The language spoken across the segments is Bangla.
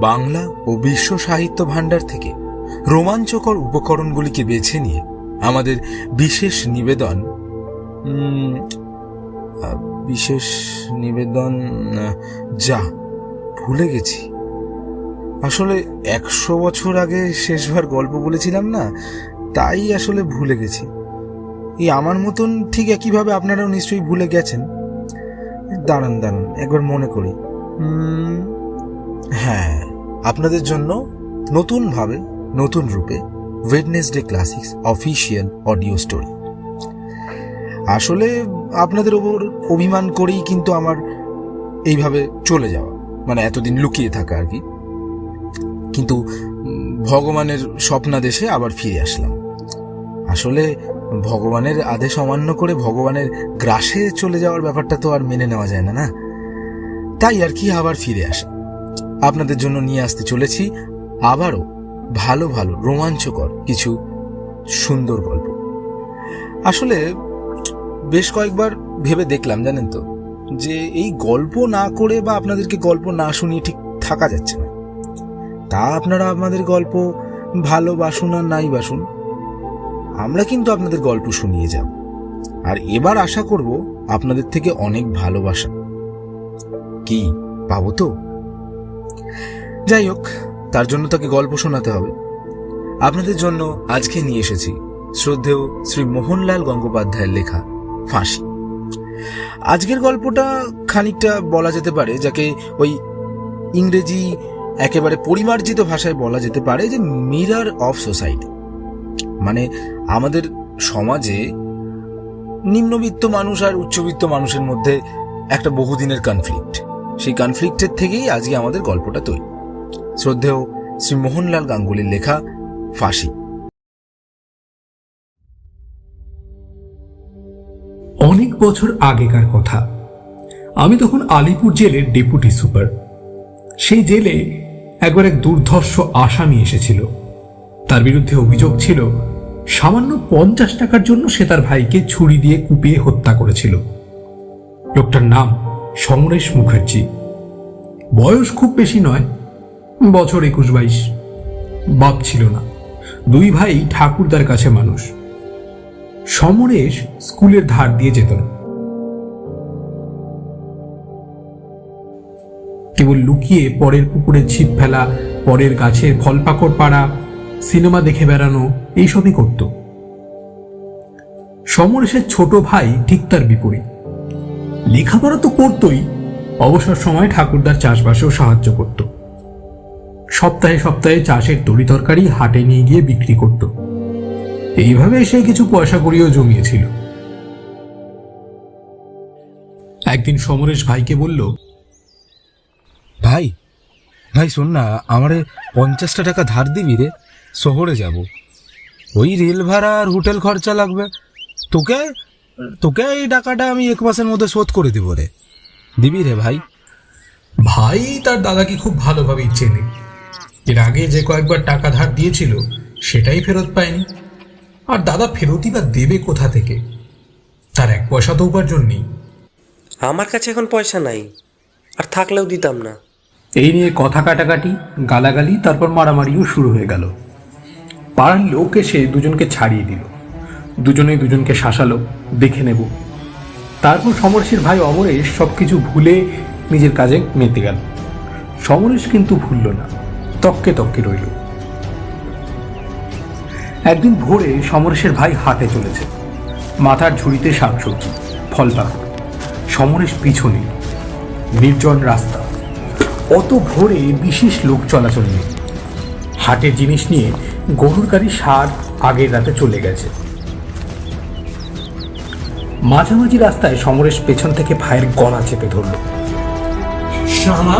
বাংলা ও বিশ্ব সাহিত্য ভাণ্ডার থেকে রোমাঞ্চকর উপকরণগুলিকে বেছে নিয়ে আমাদের বিশেষ নিবেদন বিশেষ নিবেদন যা ভুলে গেছি। আসলে একশো বছর আগে শেষবার গল্প বলেছিলাম না? তাই আসলে ভুলে গেছি। এই আমার মতন ঠিক একইভাবে আপনারাও নিশ্চয়ই ভুলে গেছেন। দাঁড়ান দাঁড়ান, একবার মনে করি। হ্যাঁ। আপনাদের জন্য নতুনভাবে, নতুন রূপে Wednesday classics official audio story আসলে আপনাদের ওপর অভিমান করেই কিন্তু আমার এইভাবে চলে যাওয়া মানে এতদিন লুকিয়ে থাকা আর কি। কিন্তু ভগবানের স্বপ্নাদেশে আবার ফিরে আসলাম। আসলে ভগবানের আদেশ অমান্য করে ভগবানের গ্রাসে চলে যাওয়ার ব্যাপারটা তো আর মেনে নেওয়া যায় না না? তাই আর কি আবার ফিরে আসা। আপনাদের জন্য নিয়ে আসতে চলেছি আবারও ভালো ভালো রোমাঞ্চকর কিছু সুন্দর গল্প। আসলে বেশ কয়েকবার ভেবে দেখলাম, জানেন তো, যে এই গল্প না করে বা আপনাদেরকে গল্প না শুনিয়ে ঠিক থাকা যাচ্ছে না। তা আপনারা আপনাদের গল্প ভালোবাসুন আর নাই বাসুন আমরা কিন্তু আপনাদের গল্প শুনিয়ে যাব। আর এবার আশা করব আপনাদের থেকে অনেক ভালোবাসা। কি, পাবো তো? যাই হোক, তার জন্য তাকে গল্প শোনাতে হবে। আপনাদের জন্য আজকে নিয়ে এসেছি শ্রদ্ধেয় শ্রী মোহনলাল গঙ্গোপাধ্যায়ের লেখা ফাঁসি। আজকের গল্পটা খানিকটা বলা যেতে পারে যাকে ওই ইংরেজি একেবারে পরিমার্জিত ভাষায় বলা যেতে পারে যে মিরার অফ সোসাইটি। মানে আমাদের সমাজে নিম্নবিত্ত মানুষ আর উচ্চবিত্ত মানুষের মধ্যে একটা বহুদিনের কনফ্লিক্ট সেই কনফ্লিক্টের থেকেই আজকে আমাদের গল্পটা তৈরি। শ্রদ্ধেয় শ্রী মোহনলাল গাঙ্গুলির লেখা ফাঁসি। অনেক বছর আগেকার কথা। আমি তখন আলিপুর জেলের ডেপুটি সুপার। সেই জেলে একবার এক দুর্ধর্ষ আসামি এসেছিল। তার বিরুদ্ধে অভিযোগ ছিল, সামান্য পঞ্চাশ টাকার জন্য সে তার ভাইকে ছুরি দিয়ে কুপিয়ে হত্যা করেছিল। লোকটার নাম সমরেশ মুখার্জি। বয়স খুব বেশি নয়, বছর একুশ বাইশ। বাপ ছিল না, দুই ভাই ঠাকুরদার কাছে মানুষ। সমরেশ স্কুলের ধার দিয়ে যেত না। কেবল লুকিয়ে পরের পুকুরে ছিপ ফেলা, পরের গাছের ফল পাকড় পাড়া, সিনেমা দেখে বেড়ানো, এইসবই করত। সমরেশের ছোট ভাই ঠিক তার বিপরীত। লেখাপড়া তো করতই। অবসর সময় ঠাকুরদার চাষবাসেও সাহায্য করত। সপ্তাহে সপ্তাহে চাষের তরি তরকারি হাটে নিয়ে গিয়ে বিক্রি করত। এইভাবে সে কিছু পয়সা করিও জমিয়েছিল। একদিন সমরেশ ভাইকে বলল, ভাই ভাই শোন না, আমারে পঞ্চাশটা টাকা ধার দিবি রে, শহরে যাব। ওই রেল ভাড়া আর হোটেল খরচা লাগবে। তোকে তোকে এই টাকাটা আমি এক মাসের মধ্যে শোধ করে দিব রে। দিবি রে ভাই। ভাই তার দাদাকে খুব ভালোভাবেই চেনে এর আগে যে কয়েকবার টাকা ধার দিয়েছিল সেটাই ফেরত পায়নি। আর দাদা ফেরতই বা দেবে কোথা থেকে? তার এক পয়সা তো উপার্জন নেই। আমার কাছে এখন পয়সা নাই আর থাকলেও দিতাম না। এই নিয়ে কথা কাটাকাটি গালাগালি তারপর মারামারিও শুরু হয়ে গেল। পাড়ার লোক এসে দুজনকে ছাড়িয়ে দিল। দুজনেই দুজনকে শাসালো, দেখে নেব। তারপর সমরেশের ভাই অমরেশ সব কিছু ভুলে নিজের কাজে মেতে গেল। সমরেশ কিন্তু ভুলল না তককে তককে রইল। একদিন ভোরে সমরেশের ভাই হাটে চলেছে। মাথার ঝুড়িতে শাকসবজি, ফল সমরেশ পিছনে, নির্জন রাস্তা। অত ভোরে বিশেষ লোক চলাচল নেই। হাটের জিনিস নিয়ে গরুর গাড়ি সার আগের রাতে চলে গেছে। মাঝামাঝি রাস্তায় সমরেশ পেছন থেকে ভাইয়ের গলা চেপে ধরল। শালা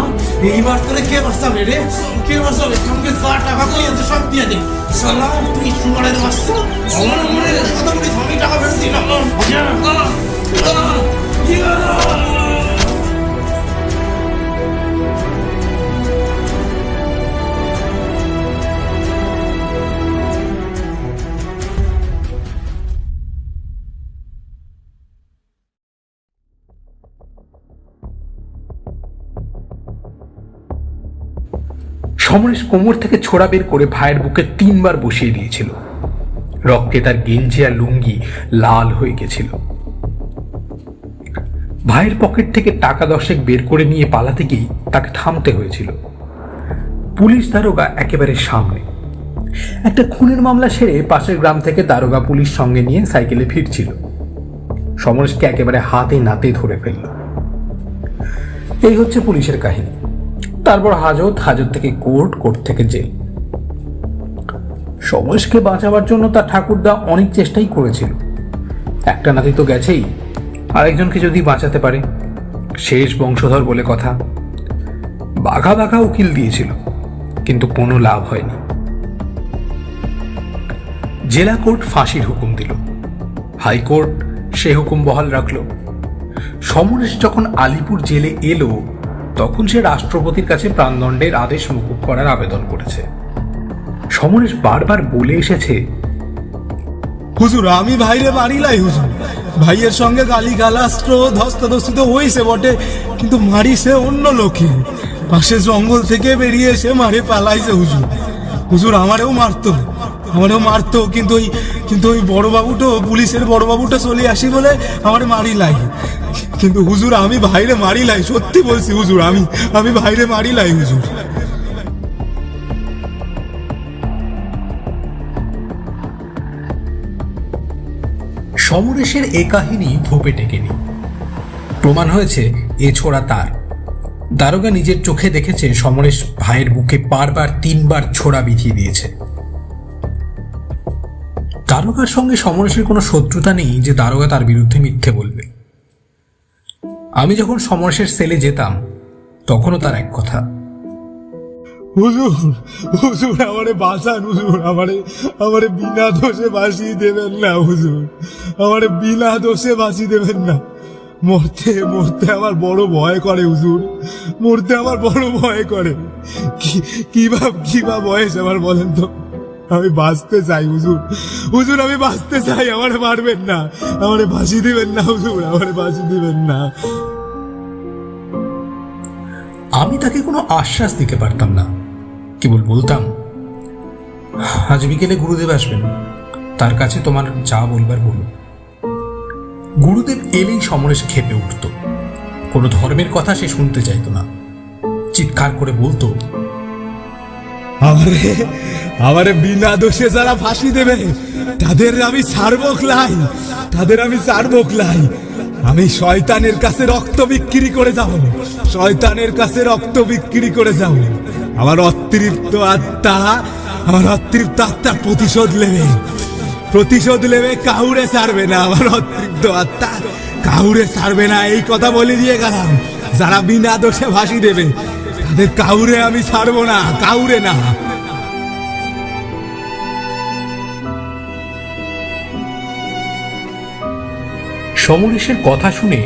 এইবার তোরে কে বাঁচাবে রে? কে বাঁচাবে? সঙ্গে যা টাকা কই আছে সব দিয়ে দে। শালা তুই সুমারের বাচ্চা। আমার মনে কথা বলি আমি টাকা ফেরত দিলাম। সমরেশ কোমর থেকে ছোড়া বের করে ভাইয়ের বুকে তিনবার বসিয়ে দিয়েছিল। রক্তে তার গেঞ্জি আর লুঙ্গি লাল হয়ে গেছিল। ভাইয়ের পকেট থেকে টাকা দশেক বের করে নিয়ে পালাতে গিয়ে তাকে থামতে হয়েছিল। পুলিশ দারোগা একেবারে সামনে। একটা খুনের মামলা সেরে পাশের গ্রাম থেকে দারোগা পুলিশ সঙ্গে নিয়ে সাইকেলে ফিরছিল। সমরেশকে একেবারে হাতে নাতে ধরে ফেলল। এই হচ্ছে পুলিশের কাহিনী। তারপর হাজত হাজত থেকে কোর্ট কোর্ট থেকে জেল। সমরেশকে বাঁচাবার জন্য তার ঠাকুরদা অনেক চেষ্টাই করেছিল। একটা নাতি তো গেছেই আরেকজনকে যদি বাঁচাতে পারে? শেষ বংশধর বলে কথা। বাঘা বাঘা উকিল দিয়েছিল, কিন্তু কোনো লাভ হয়নি। জেলা কোর্ট ফাঁসির হুকুম দিল। হাইকোর্ট সে হুকুম বহাল রাখল। সমরেশ যখন আলিপুর জেলে এলো তখন সে রাষ্ট্রপতির কাছে প্রাণদণ্ডের আদেশ মুকুব করার আবেদন করেছে। সমরেশ বারবার বলে এসেছে, হুজুর, আমি ভাইরে মারিলাই হুজুর। ভাইয়ের সঙ্গে গালি গালাস্ত্র ধস্তাধস্তি তো হইছে বটে, কিন্তু মারিছে অন্য লোকে পাশে জঙ্গল থেকে বেরিয়ে এসে মারে পালাইছে, হুজুর। হুজুর, আমারেও মারতো। আমারেও মারতো, কিন্তু ওই কিন্তু ওই বড় বাবুটো পুলিশের বড় বাবুটা চলে আসি বলে আমারে মারিলাই কিন্তু হুজুর, আমি ভাইরে মারিলাই সত্যি বলছি হুজুর, আমি আমি ভাইরে মারিলাই হুজুর। সমরেশের এ কাহিনী ধোপে টেকেনি। প্রমাণ হয়েছে এ ছোড়া তার। দারোগা নিজের চোখে দেখেছে সমরেশ ভাইয়ের বুকে বারবার তিনবার ছোড়া বিধিয়ে দিয়েছে। দারোগার সঙ্গে সমরেশের কোনো শত্রুতা নেই যে দারোগা তার বিরুদ্ধে মিথ্যে বলবে। আমি যখন সমরেশের সেলে যেতাম, তখনও তার এক কথা। হুজুর হুজুর, আমারে বাঁচান হুজুর, আমারে আমারে বিনা দোষে বাঁচিয়ে দেবেন না হুজুর। আমারে বিনা দোষে বাঁচিয়ে দেবেন না। মরতে মরতে আমার বড় ভয় করে হুজুর। মরতে আমার বড় ভয় করে। কি ভাব কি বা বয়স আমার বলেন তো? আমি বাঁচতে চাই, হুজুর। হুজুর, আমি বাঁচতে চাই, আমারে মারবেন না। আমারে বাঁচিয়ে দিবেন না, হুজুর, আমারে বাঁচিয়ে দিবেন না। আমি তাকে কোনো আশ্বাস দিতে পারতাম না। কেবল বলতাম, আজ বিকেলে গুরুদেব আসবেন। তার কাছে তোমার যা বলবার বলো গুরুদেব এলেই সমরেশ খেপে উঠত। কোনো ধর্মের কথা সে শুনতে চাইতো না। চিৎকার করে বলতো আমারে আমারে বিনা দোষে যারা ফাঁসি দেবে, তাদের আমি ছাড়বো লাই, তাদের আমি ছাড়বো লাই। আমি শয়তানের কাছে রক্ত বিক্রি করে যাব, শয়তানের কাছে রক্ত বিক্রি করে যাব। আমার অতৃপ্ত আত্মা, আমার অতৃপ্ত আত্মার প্রতিশোধ নেবে। প্রতিশোধ নেবে, কাউরে ছাড়বে না। আমার অতৃপ্ত আত্মা কাউরে ছাড়বে না। এই কথা বলে দিয়ে গেলাম। যারা বিনা দোষে ফাঁসি দেবে তাদের কাউরে আমি ছাড়বো না, কাউরে না। সমরেশের কথা শুনে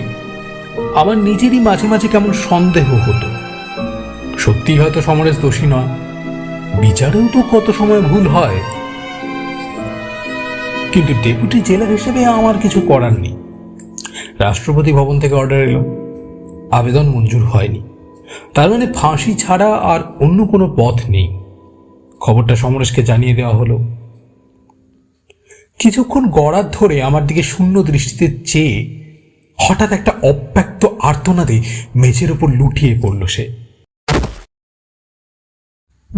আমার নিজেরই মাঝে মাঝে কেমন সন্দেহ হতো। সত্যি হয়তো সমরেশ দোষী নয়, বিচারেও তো কত সময় ভুল হয়। কিন্তু ডেপুটি জেলার হিসেবে আমার কিছু করার নেই। রাষ্ট্রপতি ভবন থেকে অর্ডার এলো, আবেদন মঞ্জুর হয়নি। তার মানে ফাঁসি ছাড়া আর অন্য কোনো পথ নেই। খবরটা সমরেশকে জানিয়ে দেওয়া হলো। কিছুক্ষণ গড়ার ধরে আমার দিকে শূন্য দৃষ্টিতে চেয়ে হঠাৎ একটা অব্যক্ত আর্তনাদে মেঝের উপর লুটিয়ে পড়ল সে।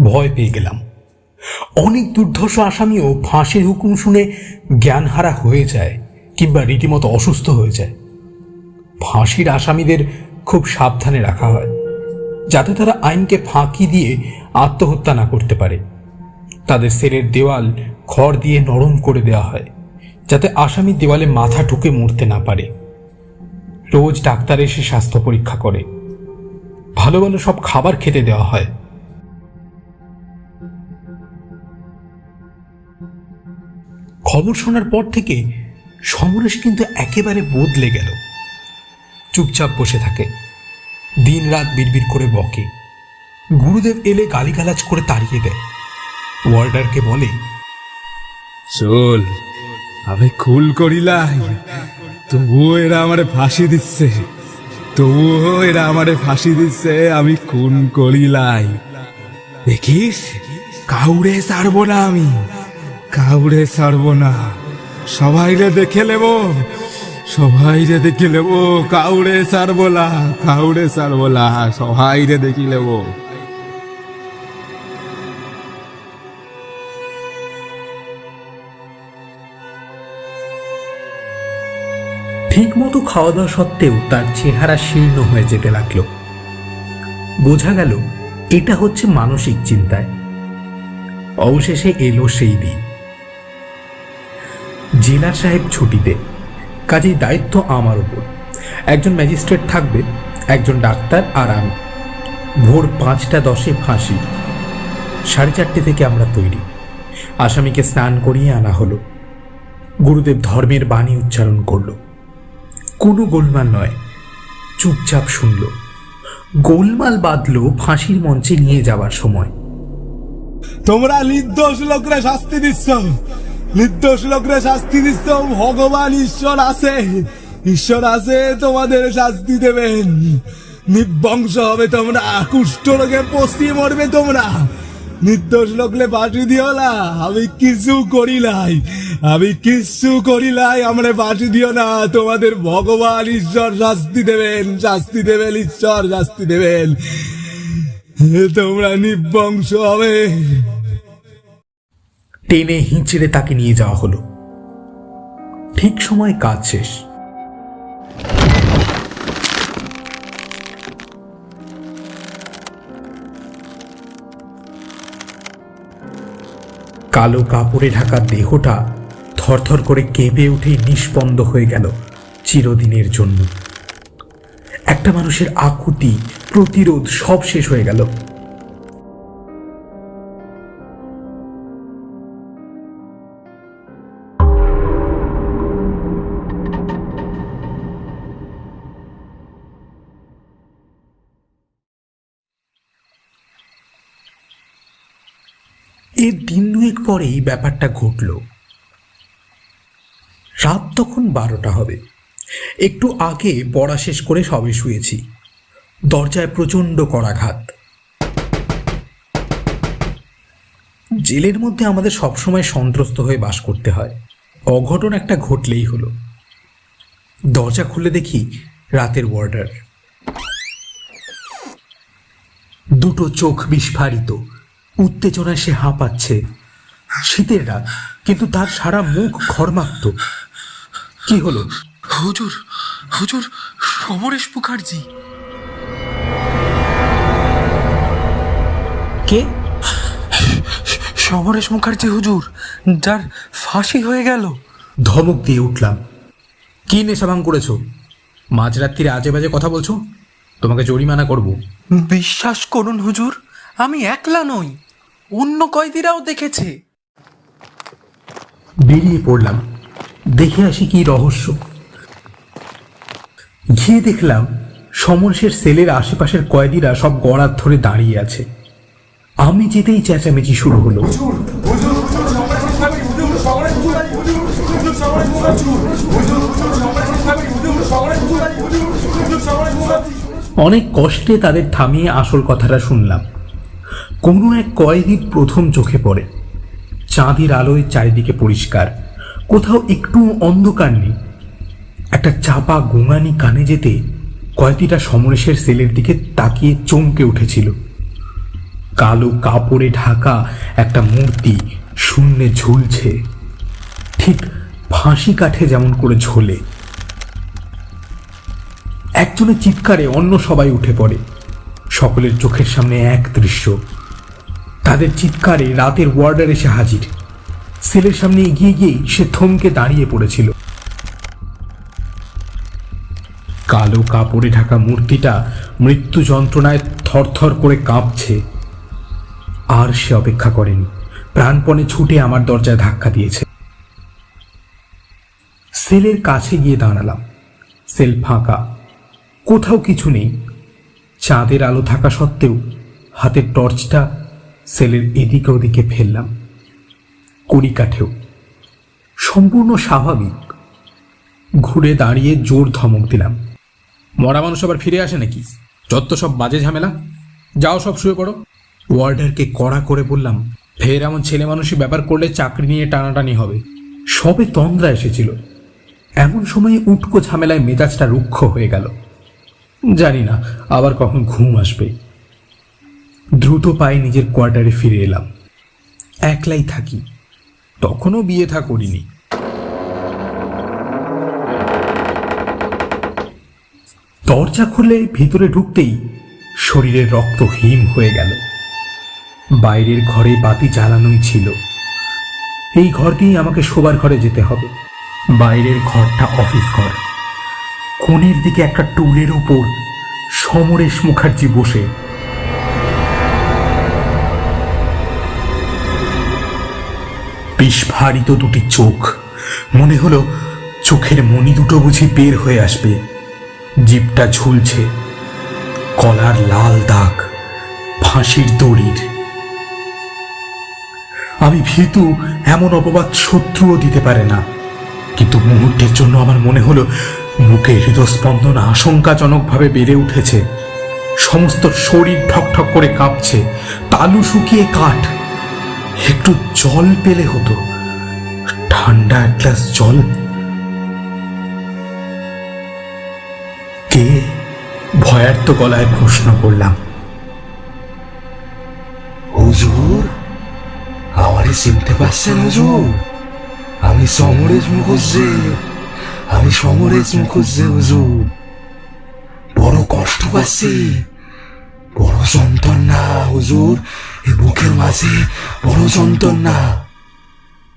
ভয় পেয়ে গেলাম। অনেক দুর্ধর্ষ আসামিও ফাঁসির হুকুম শুনে জ্ঞানহারা হয়ে যায় কিংবা রীতিমতো অসুস্থ হয়ে যায়। ফাঁসির আসামিদের খুব সাবধানে রাখা হয়। যাতে তারা আইনকে ফাঁকি দিয়ে আত্মহত্যা না করতে পারে। তাদের সেলের দেওয়াল খড় দিয়ে নরম করে দেওয়া হয়, যাতে আসামি দেওয়ালে মাথা ঢুকে মরতে না পারে। রোজ ডাক্তার এসে স্বাস্থ্য পরীক্ষা করে। ভালো ভালো সব খাবার খেতে দেওয়া হয়। খবর শোনার পর থেকে সমরেশ কিন্তু একেবারে বদলে গেল। চুপচাপ বসে থাকে। দিন রাত বিড়বিড় করে বকে। গুরুদেব এলে গালিগালাজ করে তাড়িয়ে দেয়। ওয়ার্ডারকে বলে, চল, আমি খুল করিলাই। তবুও এরা আমারে ফাঁসি দিচ্ছে। তবুও এরা আমারে ফাঁসি দিচ্ছে, আমি খুন করিলাই। দেখিস, কাউরে ছাড়বো না আমি। কাউরে ছাড়বো না। সবাইরে দেখে নেব। সবাইরে দেখি নেব কাউরে ছাড়বো না কাউরে ছাড়বো না সবাইরে দেখি নেব ঠিকমতো খাওয়া দাওয়া সত্ত্বেও তার চেহারা শীর্ণ হয়ে যেতে লাগল। বোঝা গেল, এটা হচ্ছে মানসিক চিন্তায়। অবশেষে এলো সেই দিন। জেলার সাহেব ছুটিতে কাজেই দায়িত্ব আমার উপর। একজন ম্যাজিস্ট্রেট থাকবে, একজন ডাক্তার আর আমি। ভোর পাঁচটা দশে ফাঁসি। সাড়ে চারটে থেকে আমরা তৈরি। আসামিকে স্নান করিয়ে আনা হলো। গুরুদেব ধর্মের বাণী উচ্চারণ করল। কোনো গোলমাল নয়। চুপচাপ শুনল। গোলমাল বাঁধল ফাঁসির মঞ্চে নিয়ে যাওয়ার সময়। তোমরা নির্দোষ লোকরা শাস্তি দিচ্ছ। নির্দোষ লোকরা শাস্তি দিচ্ছ ভগবান ঈশ্বর আছে। ঈশ্বর আছে, তোমাদের শাস্তি দেবেন। নির্বংশ হবে তোমরা, কুষ্ঠ রোগে পচিয়ে মরবে তোমরা। নির্দোষ লোকলে পাঠি দিও না, আমি কিছু করি নাই। আমি কিছু করি নাই, আমরা পাঠি দিও না, তোমাদের ভগবান ঈশ্বর শাস্তি দেবেন শাস্তি দেবেন, ঈশ্বর শাস্তি দেবেন। তোমরা নির্বংশ হবে। টেনে হিঁচড়ে তাকে নিয়ে যাওয়া হলো। ঠিক সময় কাজ শেষ। কালো কাপড়ে ঢাকা দেহটা থরথর করে কেঁপে উঠে নিষ্পন্দ হয়ে গেল চিরদিনের জন্য। একটা মানুষের আকুতি, প্রতিরোধ সব শেষ হয়ে গেল। এর দিন দুয়েক পরেই ব্যাপারটা ঘটল। রাত তখন বারোটা হবে। একটু আগে পড়া শেষ করে সবে শুয়েছি। দরজায় প্রচণ্ড করাঘাত জেলের মধ্যে আমাদের সবসময় সন্ত্রস্ত হয়ে বাস করতে হয়। অঘটন একটা ঘটলেই হলো। দরজা খুলে দেখি রাতের ওয়ার্ডার। দুটো চোখ বিস্ফারিত। উত্তেজনায় সে হাঁপাচ্ছে। শীতের রাত কিন্তু তার সারা মুখ ঘর্মাক্ত। কি হলো? হুজুর হুজুর সমরেশ মুখার্জি। কে? সমরেশ মুখার্জি হুজুর যার ফাঁসি হয়ে গেল। ধমক দিয়ে উঠলাম। কি নেশা ভাঙ করেছ? মাঝরাত্রিরে আজে বাজে কথা বলছো? তোমাকে জরিমানা করব। বিশ্বাস করুন হুজুর আমি একলা নই। অন্য কয়েদিরাও দেখেছে। বেরিয়ে পড়লাম। দেখে আসি কি রহস্য। গিয়ে দেখলাম সমরসের সেলের আশেপাশের কয়েদিরা সব গড়ার ধরে দাঁড়িয়ে আছে। আমি যেতেই চেঁচামেচি শুরু হলো। অনেক কষ্টে তাদের থামিয়ে আসল কথাটা শুনলাম। কোনো এক কয়েদি প্রথম চোখে পড়ে। চাঁদের আলোয় চারিদিকে পরিষ্কার। কোথাও একটু অন্ধকার নেই। একটা চাপা গোঙানি কানে যেতে কয়েদিটা সমরেশের সেলের দিকে তাকিয়ে চমকে উঠেছিল। কালো কাপড়ে ঢাকা একটা মূর্তি শূন্যে ঝুলছে। ঠিক ফাঁসি কাঠে যেমন করে ঝোলে। একজনের চিৎকারে অন্য সবাই উঠে পড়ে। সকলের চোখের সামনে এক দৃশ্য। তাদের চিৎকারে রাতের ওয়ার্ডার এসে হাজির। সেলের সামনে এগিয়ে গিয়েই সে থমকে দাঁড়িয়ে পড়েছিল। কালো কাপড়ে ঢাকা মূর্তিটা মৃত্যু যন্ত্রণায় থরথর করে কাঁপছে। আর সে অপেক্ষা করেনি। প্রাণপণে ছুটে আমার দরজায় ধাক্কা দিয়েছে। সেলের কাছে গিয়ে দাঁড়ালাম। সেল ফাঁকা। কোথাও কিছু নেই। চাঁদের আলো থাকা সত্ত্বেও হাতের টর্চটা সেলের এদিকে ওদিকে ফেললাম। কড়ি কাঠেও। সম্পূর্ণ স্বাভাবিক। ঘুরে দাঁড়িয়ে জোর ধমক দিলাম। মরা মানুষ আবার ফিরে আসে নাকি? যত সব বাজে ঝামেলা। যাও সব শুয়ে পড়ো। ওয়ার্ডারকে কড়া করে বললাম, ফের এমন ছেলে মানুষই ব্যাপার করলে চাকরি নিয়ে টানাটানি হবে। সবে তন্দ্রা এসেছিল। এমন সময়ে উটকো ঝামেলায় মেজাজটা রুক্ষ হয়ে গেল। জানি না, আবার কখন ঘুম আসবে। দ্রুত পায়ে নিজের কোয়ার্টারে ফিরে এলাম। একলাই থাকি। তখনও বিয়ে থা করিনি। দরজা খুলে ভিতরে ঢুকতেই শরীরের রক্ত হিম হয়ে গেল। বাইরের ঘরে বাতি জ্বালানোই ছিল। এই ঘর দিয়েই আমাকে শোবার ঘরে যেতে হবে। বাইরের ঘরটা অফিস ঘর। কোণের দিকে একটা টুলের উপর সমরেশ মুখার্জি বসে বিস্ফারিত দুটি চোখ। মনে হলো চোখের মণি দুটো বুঝি বের হয়ে আসবে। জিপটা ঝুলছে। কলার লাল দাগ, ফাঁসির দড়ির। আমি ভীতু, এমন অপবাদ শত্রুও দিতে পারে না। কিন্তু মুহূর্তের জন্য আমার মনে হলো বুকে হৃদস্পন্দন আশঙ্কাজনকভাবে বেড়ে উঠেছে। সমস্ত শরীর ঠকঠক করে কাঁপছে। তালু শুকিয়ে কাঠ একটু জল পেলে হতো। ঠান্ডা এক গ্লাস জল। কে ভয়ার্ত গলায় প্রশ্ন করলাম। হুজুর, আমারে চিনতে পারছেন হুজুর? আমি সমরেশ মুখুজ্জে, আমি সমরেশ মুখুজ্জে হুজুর। বড় কষ্ট পাচ্ছি, বড় যন্ত্রণা হুজুর। এই বুকের মাঝে বড় যন্ত্রণা।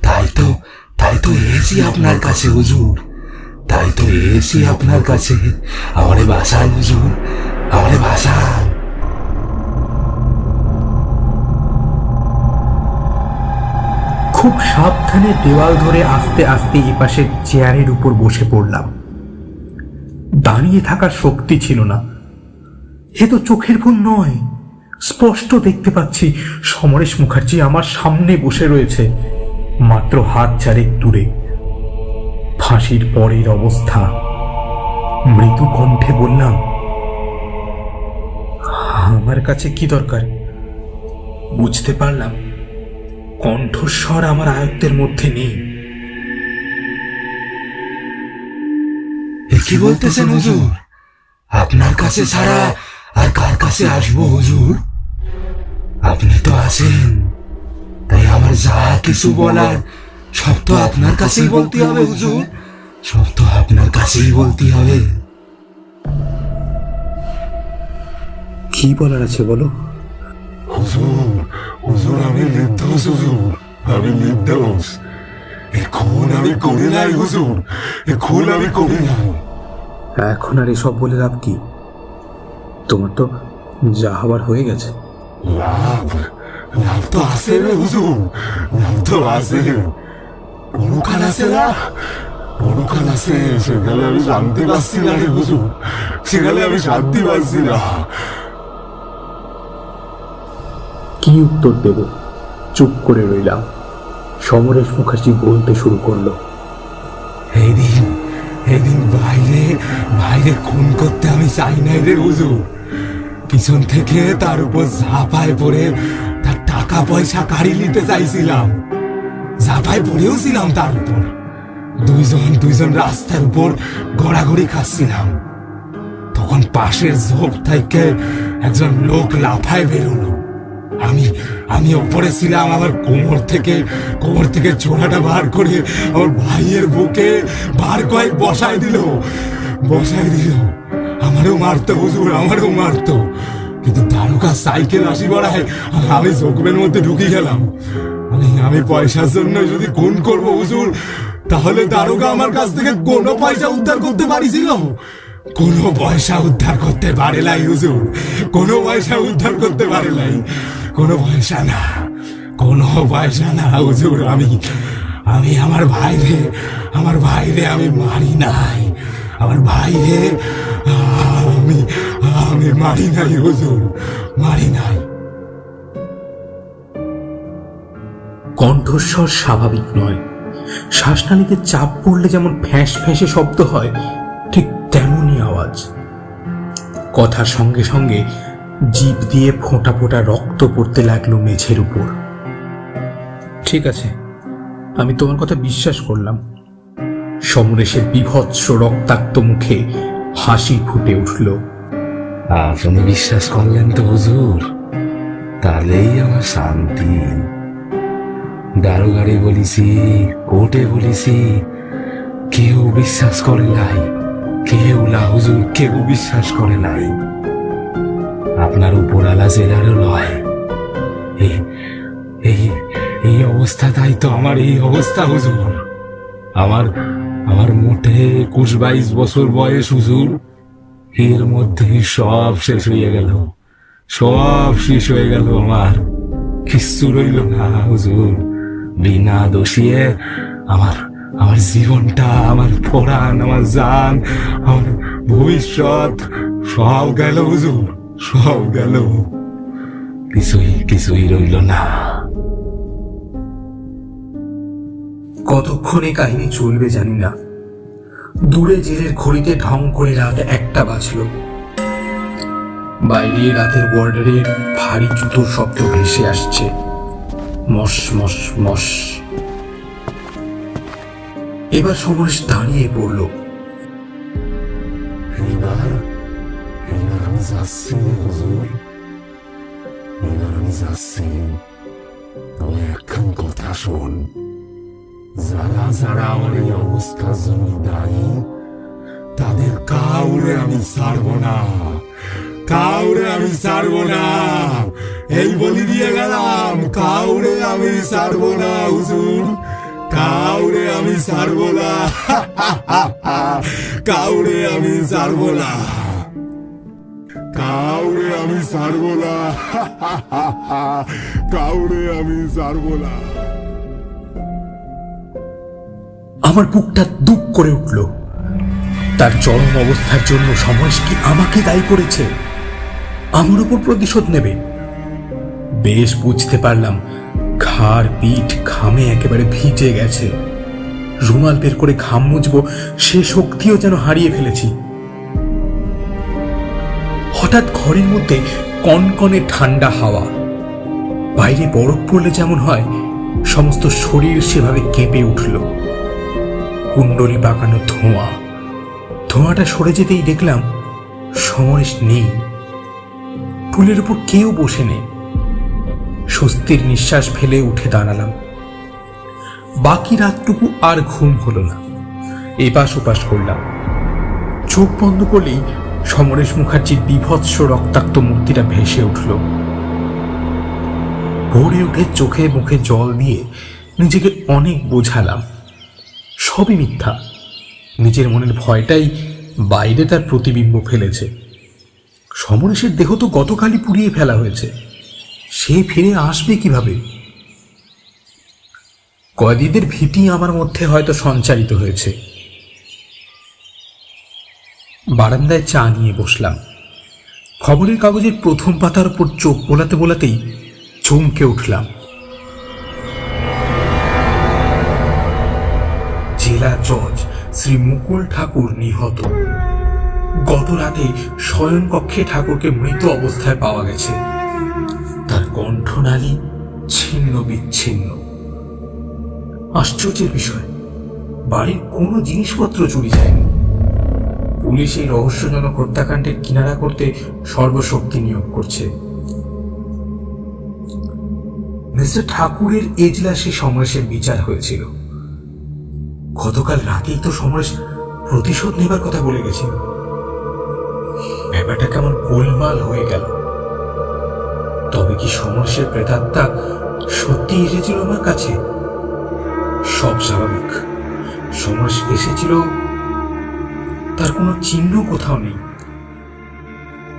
তাই তো তাই তো এসি আপনার কাছে, হুজুর। তাই তো এসি আপনার কাছে। বাসান হুজুর। বাসান খুব সাবধানে দেওয়াল ধরে আস্তে আস্তে এপাশের চেয়ারের উপর বসে পড়লাম। দাঁড়িয়ে থাকার শক্তি ছিল না। এ তো চোখের ভুল নয়। স্পষ্ট দেখতে পাচ্ছি সমরেশ মুখার্জি আমার সামনে বসে রয়েছে। মাত্র হাত চারেক দূরে। ফাঁসির পরের অবস্থা। মৃদু কণ্ঠে বললাম, আমার কাছে কি দরকার? বুঝতে পারলাম। কণ্ঠস্বর আমার আয়ত্তের মধ্যে নেই। কি বলতেছেন হুজুর? আপনার কাছে ছাড়া আর কার কাছে আসব হুজুর? আপনি তো আছেন। তাই আমার যা কিছু বলার সব তো আপনার কাছেই বলতে হবে হুজুর। সব তো আপনার কাছেই বলতে হবে। কি বলার আছে বলো? হুজুর হুজুর আমি নির্দোষ হুজুর। আমি নির্দোষ। এ খুন আমি করি নাই হুজুর। এ খুন আমি করি নাই। এখন আর এসব বলে লাভ কি? তোমার তো যা হবার হয়ে গেছে। লাভ লাভ তো আছে রে হুজুর লাভ তো আছে পরকাল আছে না পরকাল আছে সেখানে আমি শান্তি পাচ্ছি না রে হুজুর সেখানে আমি শান্তি পাচ্ছি না কি উত্তর দেব চুপ করে রইলাম সমরেশ মুখার্জি বলতে শুরু করল এইদিন এইদিন বাইরে বাইরে খুন করতে আমি চাই নাই রে হুজুর পিছন থেকে তার উপর ঝাঁপায় পড়ে তার টাকা পয়সা কাড়ি নিতে চাইছিলাম। ঝাঁপায় পড়েও ছিলাম তার উপর। দুইজন দুইজন রাস্তার উপর গড়াগড়ি খাচ্ছিলাম। তখন পাশের ঝোপ থেকে একজন লোক লাফায় বেরোলো। আমি আমি ওপরে ছিলাম, আমার কোমর থেকে কোমর থেকে চোরাটা বার করে আমার ভাইয়ের বুকে বার কয়েক বসায় দিল। বসায় দিল। আমারও মারতো হুজুর আমারও মারতো। কিন্তু তারকা সাইকেল আসি বড়ায় আমি জোকবের মধ্যে ঢুকে গেলাম। আমি আমি পয়সার জন্য যদি খুন করব হুজুর, তাহলে দারোগা আমার কাছ থেকে কোনো পয়সা উদ্ধার করতে পারিছিল? কোনো পয়সা উদ্ধার করতে পারে নাই হুজুর, কোনো পয়সা উদ্ধার করতে পারে নাই। কোনো পয়সা না, কোনো পয়সা না হুজুর, আমি আমি আমার ভাইরে আমার ভাইরে আমি মারি নাই। আমার ভাইরে আমি আমি মারি নাই হুজুর। মারি নাই। কণ্ঠস্বর স্বাভাবিক নয়। শ্বাসনালীতে চাপ পড়লে যেমন ফ্যাঁস ফ্যাঁসে শব্দ হয় ঠিক তেমনই আওয়াজ। কথার সঙ্গে সঙ্গে জিভ দিয়ে ফোঁটা ফোঁটা রক্ত পড়তে লাগল মেঝের উপর। ঠিক আছে আমি তোমার কথা বিশ্বাস করলাম। সমরেশের বিভৎস রক্তাক্ত মুখে হাসি ফুটে উঠল। আপনি বিশ্বাস করলেন তো, হুজুর। তাহলেই আমার শান্তি। দারোগারে বলিছি, কোর্টে বলিছি, কেউ বিশ্বাস করে নাই। কেউ না, হুজুর, কেউ বিশ্বাস করে নাই। আপনার উপরালা জেলারও লয় এই এই এই অবস্থা, তাই তো আমার এই অবস্থা, হুজুর। আমার আমার মোটে একুশ বাইশ বছর বয়স, হুজুর। এর মধ্যেই সব শেষ হয়ে গেল। সব শেষ হয়ে গেল আমার। কিচ্ছু রইল না, হুজুর। বিনা দোষিয়ে আমার আমার জীবনটা, আমার ফোরান আমার জান, আমার ভবিষ্যৎ, সব গেল, হুজুর। সব গেল। কিছুই কিছুই রইল না। কতক্ষণে কাহিনী চলবে জানি না। দূরে জেলের ঘড়িতে ঢং করে রাত একটা বাজলো। বাইরে রাতের বর্ডারে ভারী জুতোর শব্দ ভেসে আসছে। মস মস মস এবার সমরেশ দাঁড়িয়ে পড়ল। আমি যাচ্ছি তবে একখান কথা শোন। যারা আমার এই অবস্থার জন্য দায়ী, তাদের কাউরে আমি ছাড়বো না। কাউরে আমি ছাড়বো না। এই বলি দিয়ে গেলাম, কাউরে আমি ছাড়বো না, হুজুর। কাউরে আমি ছাড়বো না। কাউরে আমি ছাড়বো না। কাউরে আমি ছাড়বো না। কাউরে আমি ছাড়বো না। আমার বুকটা দুপ করে উঠল। তার চরম অবস্থার জন্য সমরেশ কি আমাকে দায়ী করেছে? আমার উপর প্রতিশোধ নেবে? বেশ বুঝতে পারলাম, ঘাড়, পিঠ, ঘামে একেবারে ভিজে গেছে। রুমাল বের করে ঘাম মুছবো, সে শক্তিও যেন হারিয়ে ফেলেছি। হঠাৎ ঘরের মধ্যে কনকনে ঠান্ডা হাওয়া। বাইরে বরফ পড়লে যেমন হয়, সমস্ত শরীর সেভাবে কেঁপে উঠল। কুণ্ডলি পাকানো ধোঁয়া। ধোঁয়াটা সরে যেতেই দেখলাম সমরেশ নেই। টুলের উপর কেউ বসে নেই। স্বস্তির নিঃশ্বাস ফেলে উঠে দাঁড়ালাম। বাকি রাতটুকু আর ঘুম হলো না। এপাশ ওপাশ করলাম। চোখ বন্ধ করলেই সমরেশ মুখার্জির বিভৎস রক্তাক্ত মূর্তিটা ভেসে উঠল। ভোরে উঠে চোখে মুখে জল দিয়ে নিজেকে অনেক বোঝালাম। সবই মিথ্যা। নিজের মনের ভয়টাই বাইরে তার প্রতিবিম্ব ফেলেছে। সমরেশের দেহ তো গতকালই পুড়িয়ে ফেলা হয়েছে। সে ফিরে আসবে কীভাবে? কয়েদিদের ভীতি আমার মধ্যে হয়তো সঞ্চারিত হয়েছে। বারান্দায় চা নিয়ে বসলাম। খবরের কাগজের প্রথম পাতার উপর চোখ বোলাতে বোলাতেই চমকে উঠলাম। জেলা জজ শ্রী মুকুল ঠাকুর নিহত। গত রাতে শয়ন কক্ষে ঠাকুরকে মৃত অবস্থায় পাওয়া গেছে। তার কণ্ঠনালী ছিন্ন বিচ্ছিন্ন। আশ্চর্যের বিষয়, বাড়ির কোনো জিনিসপত্র চুরি যায়নি। পুলিশ এই রহস্যজনক হত্যাকাণ্ডের কিনারা করতে সর্বশক্তি নিয়োগ করছে। মিস্টার ঠাকুরের এজলাসে সমরেশের বিচার হয়েছিল। গতকাল রাতেই তো সমরেশ প্রতিশোধ নেবার কথা বলে গেছিল ব্যাপারটা কেমন গোলমাল হয়ে গেল। তবে কি সমরেশের প্রেতাত্মা সত্যি এসেছিল আমার কাছে? সব স্বাভাবিক। সমরেশ এসেছিল, তার কোনো চিহ্ন কোথাও নেই।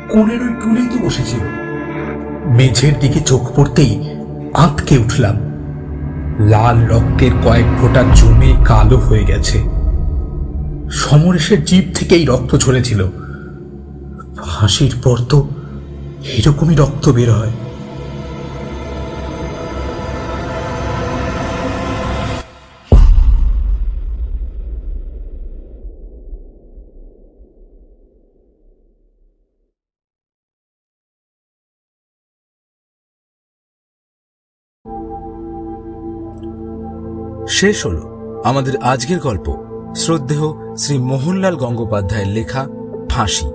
কোণের ওই টুলেই তো বসেছিল। মেঝের দিকে চোখ পড়তেই আঁতকে উঠলাম। লাল রক্তের কয়েক ফোঁটা জমে কালো হয়ে গেছে। সমরেশের জীব এই রক্ত ঝরেছিল। ফাঁসির পর তো এরকমই রক্ত বের হয়। শেষ হল আমাদের আজকের গল্প, শ্রদ্ধেয় শ্রী মোহনলাল গঙ্গোপাধ্যায়ের লেখা ফাঁসি।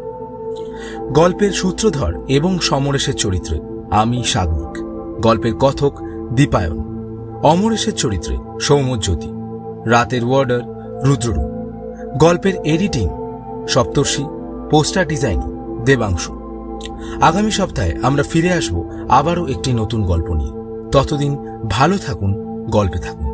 গল্পের সূত্রধর এবং সমরেশের চরিত্রে আমি সাগ্নিক গল্পের কথক দীপায়ন। অমরেশের চরিত্রে সৌম্যজ্যোতি। রাতের ওয়ার্ডার রুদ্ররূপ। গল্পের editing Saptarshi, poster designing Debangshu. আগামী সপ্তাহে আমরা ফিরে আসব আবারও একটি নতুন গল্প নিয়ে। ততদিন ভালো থাকুন, গল্পে থাকুন।